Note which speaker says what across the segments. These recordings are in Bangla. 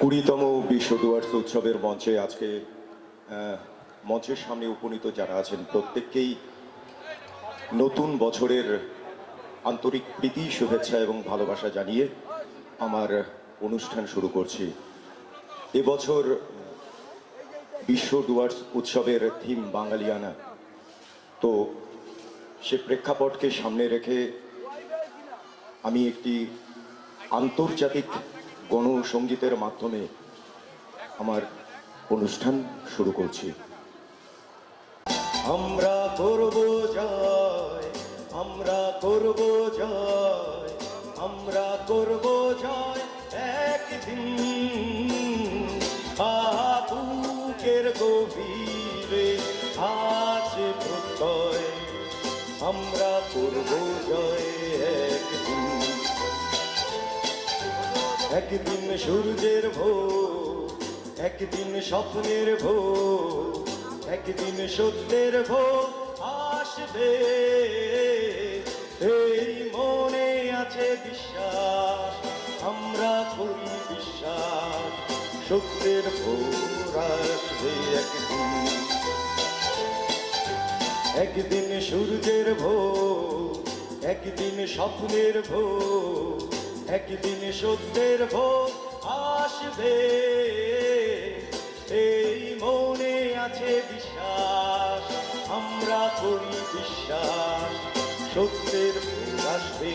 Speaker 1: কুড়িতম বিশ্ব ডুয়ার্স উৎসবের মঞ্চে আজকে মঞ্চের সামনে উপনীত যারা আছেন, প্রত্যেককেই নতুন বছরের আন্তরিক প্রীতি, শুভেচ্ছা এবং ভালোবাসা জানিয়ে আমার অনুষ্ঠান শুরু করছি। এবছর বিশ্ব ডুয়ার্স উৎসবের থিম বাঙালিয়ানা। তো সে প্রেক্ষাপটকে সামনে রেখে আমি একটি আন্তর্জাতিক গণসঙ্গীতের মাধ্যমে আমার অনুষ্ঠান শুরু করছি। আমরা করব জয়, আমরা করব জয়, আমরা করব জয় একদিন। বুকের গভীরে আছে প্রত্যয়, আমরা করব জয় একদিন। একদিন সূর্যের ভোর, একদিন স্বপ্নের ভোর, একদিন সত্যের ভোর আসবে। এই মনে আছে বিশ্বাস, আমরা করি বিশ্বাস, সত্যের ভোর আসবে একদিন। একদিন সূর্যের ভোর, একদিন স্বপ্নের ভোর একদিন সত্যের ভোর আসবে। এই মনে আছে বিশ্বাস আমরা করি বিশ্বাস সত্যের ভোর আসবে।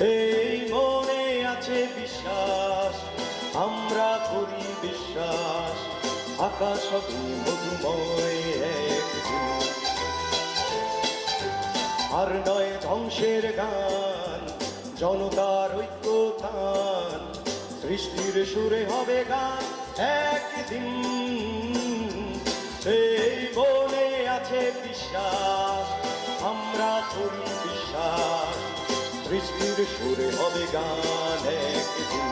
Speaker 1: এই মনে আছে বিশ্বাস, আমরা করি বিশ্বাস, আকাশ হবে মধুময় একদিন আর নয় ধ্বংসের গান, জনতার ঐক্যতান, সৃষ্টির সুরে হবে গান একদিন। সেই বলে আছে বিশ্বাস, আমরা করি সৃষ্টির সুরে হবে গান একদিন।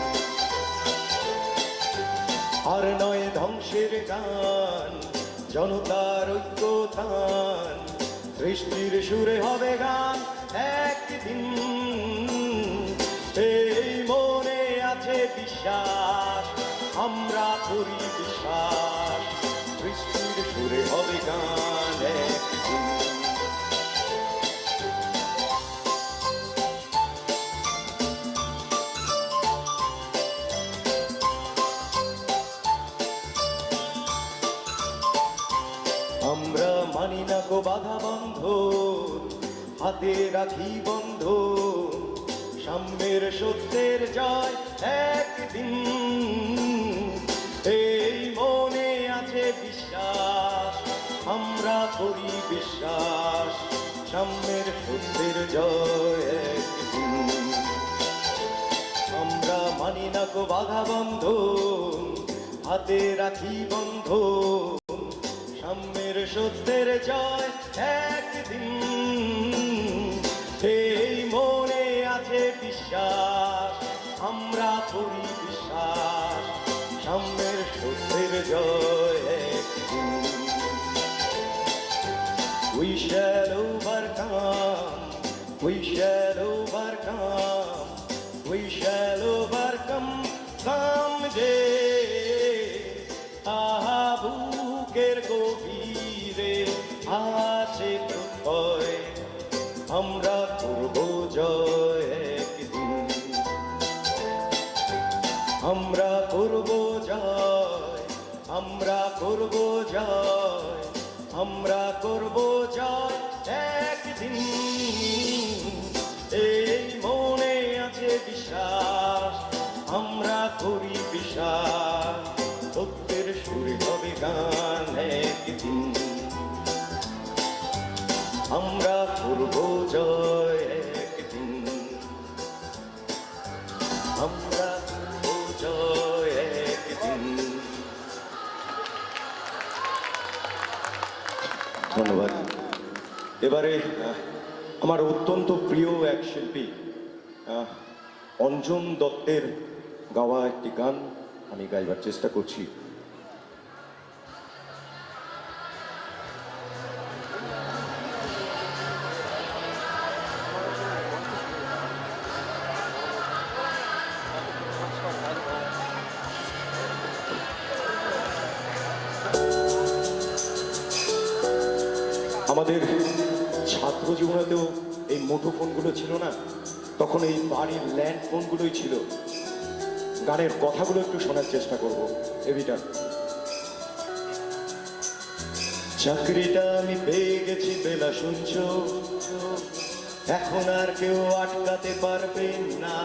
Speaker 1: আর নয় ধ্বংসের গান, জনতার ঐক্যতান সৃষ্টির সুরে হবে গান একদিন। এই মনে আছে বিশ্বাস, আমরা করি বিশ্বাস, সৃষ্টির সুরে হবে গান হাতে রাখি বন্ধ সাম্যের সত্যের জয় একদিন। এই মনে আছে বিশ্বাস, আমরা করি বিশ্বাস সাম্যের সত্যের জয় একদিন। আমরা মানি না গো বাধা বন্ধ, হাতে রাখি বন্ধ সাম্যের সত্যের জয় একদিন। বিশ্বাস আমরা করি বিশ্বাস সাম্যের সত্যের জয় একদিন We shall overcome. We shall overcome. We shall overcome আমরা করব জয়, আমরা করব জয় একদিন। এই মনে আছে বিশ্বাস, আমরা করি বিশ্বাস সত্যের সুর হবে গান একদিন। আমরা এবারে আমার অত্যন্ত প্রিয় এক শিল্পী অঞ্জন দত্তের গাওয়া একটি গান আমি গাইবার চেষ্টা করছি। আমাদের ছাত্র জীবনেতেও এই মুঠো ফোনগুলো ছিল না। তখন এই বাড়ির ল্যান্ড ফোনগুলোই ছিল। গানের কথাগুলো একটু শোনার চেষ্টা করব এবিটা চাকরিটা আমি পেয়ে গেছি, বেলা শুনছ। এখন আর কেউ আটকাতে পারবে না।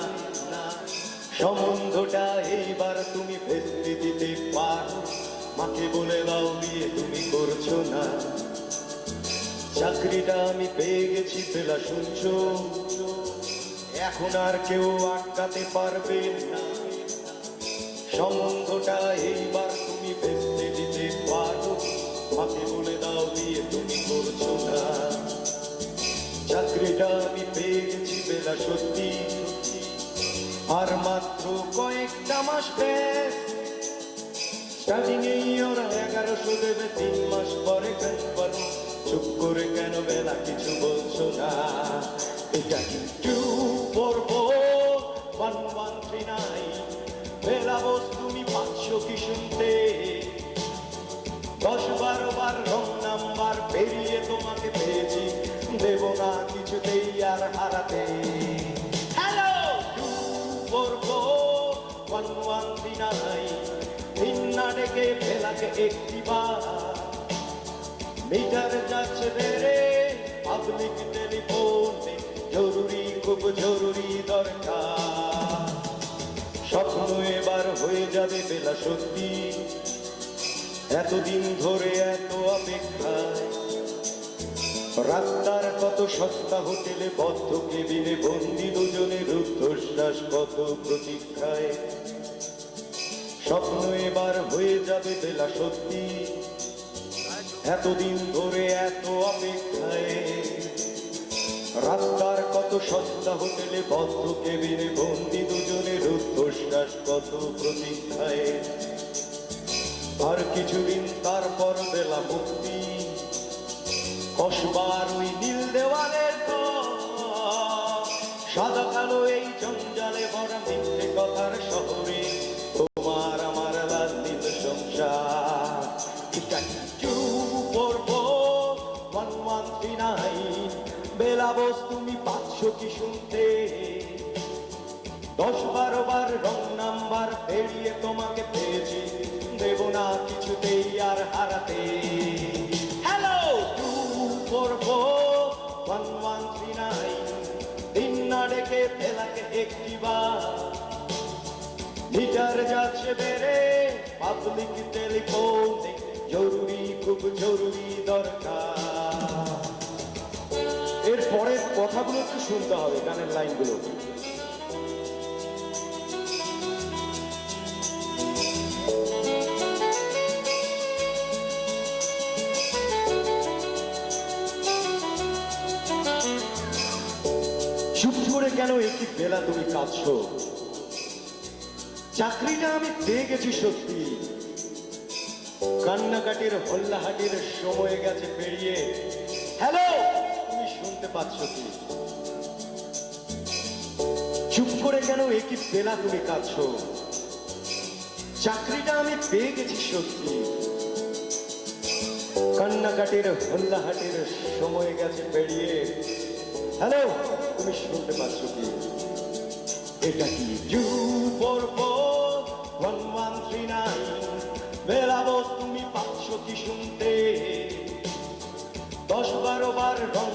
Speaker 1: সম্বন্ধটা এইবার তুমি ভেস্তে দিতে পার। মাকে বলে দাও বিয়ে তুমি করছ না। চাকরিটা আমি পেয়ে গেছি বেলা শুনছ? এখন আর কেউ আটকাতে পারবে না। সম্বন্ধটা এইবার তুমি বেঁচতে দিতে পারো। মাকে বলে দাও বিয়ে তুমি করছ না। চাকরিটা আমি পেয়ে গেছি বেলা সত্যি। আর মাত্র কয়েকটা মাস বেশ স্টার্টিং এই ওরা এগারোশো দেবে, তিন মাস পরে কনফার্ম চুপ করে কেন বেলা কিছু বলছো না এটা কিন্তু করব ওয়ান ওয়ান বেলা বস তুমি পাঁচশো কি শুনতে দশ বারো বার রং নাম্বার পেরিয়ে তোমাকে পেয়েছি দেব না কিছুতেই আর হারাতে হ্যালো করব ওয়ান ওয়ান থ্রি নাইন তিন না ডেকে ফেলাকে একটি বার মিটার যাচ্ছে বেড়ে পাবলিক টেলিফোন জরুরি, খুব জরুরি দরকার। স্বপ্ন এবার হয়ে যাবে বেলা সত্যি। এতদিন ধরে এত অপেক্ষায়। রাস্তার কত সস্তা হোটেলে বদ্ধ কেবিনে বন্দি দুজনে রুদ্ধশ্বাস, কত প্রতীক্ষায়। স্বপ্ন এবার হয়ে যাবে বেলা সত্যি। এতদিন ধরে এত অপেক্ষায়। রাস্তার কত সস্তা হোটেলে বদ্ধ কেবিনে বন্দি দুজনে রুদ্ধশ্বাস কত প্রতীক্ষায়। আর কিছুদিন তারপর বেলা মুক্তি। কসবার ওই নীল দেওয়ালের সাদা কালো এই জঞ্জালে ভরা মিথ্যে কথার শহরে। তোমার আমার লাল নীল সংসার। বস, তুমি পাঁচশো কি শুনতে? দশ বারো বার রং নাম্বার পেরিয়ে তোমাকে পেয়েছি। দেব না কিছুতেই আর হারাতে। Hello two four one one three nine না ডেকে ফেলাকে একটি বার। মিটার যাচ্ছে বেড়ে পাবলিক টেলিফোন জরুরি, খুব জরুরি দরকার। পরের কথাগুলো একটু শুনতে হবে, গানের লাইনগুলো। চুপ করে কেন একটি বেলা তুমি কাঁদছো? চাকরিটা আমি পেয়ে গেছি সত্যি। কান্নাকাটির হল্লাহাটির সময় গেছে পেরিয়ে। হ্যালো! শুনতে পাচ্ছ কি চুপ করে কেন একই বেলা তুমি কাঁদছো? চাকরিটা আমি পেয়ে গেছি সত্যি। কান্নাকাটির হল্লাহাটির সময় গেছে পেরিয়ে। হ্যালো, তুমি শুনতে পাচ্ছ কি? এটা কি ফোর ফোর ওয়ান তুমি পাচ্ছ কি শুনতে? দশ বারো বার রং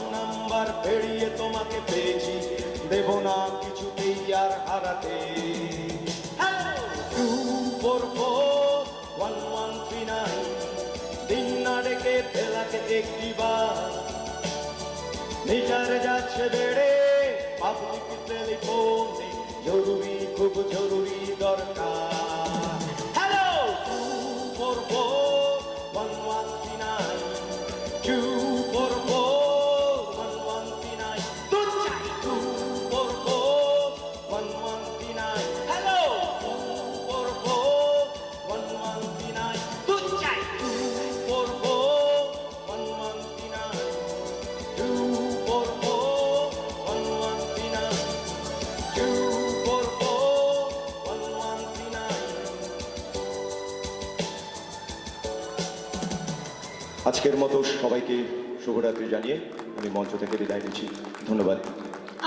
Speaker 1: নাম্বার পেরিয়ে তোমাকে পেয়েছি। দেব না কিছুতেই আর হারাতে। তিন না ডেকে ফেলাকে একটি বার। যাচ্ছে বেড়ে পাবলিক টেলিফোনে জরুরি, খুব জরুরি দরকার। আজকের মতো সবাইকে শুভরাত্রি জানিয়ে আমি মঞ্চ থেকে বিদায় নিচ্ছি। ধন্যবাদ।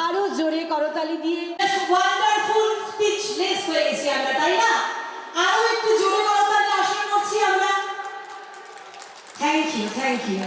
Speaker 2: আরও জোরে করতালি দিয়ে।
Speaker 3: ওয়ান্ডারফুল স্পিচলেস হয়ে গেছি আমরা, তাই না? আরও একটু জোরে করতালি আশা করছি আমরা। Thank you thank you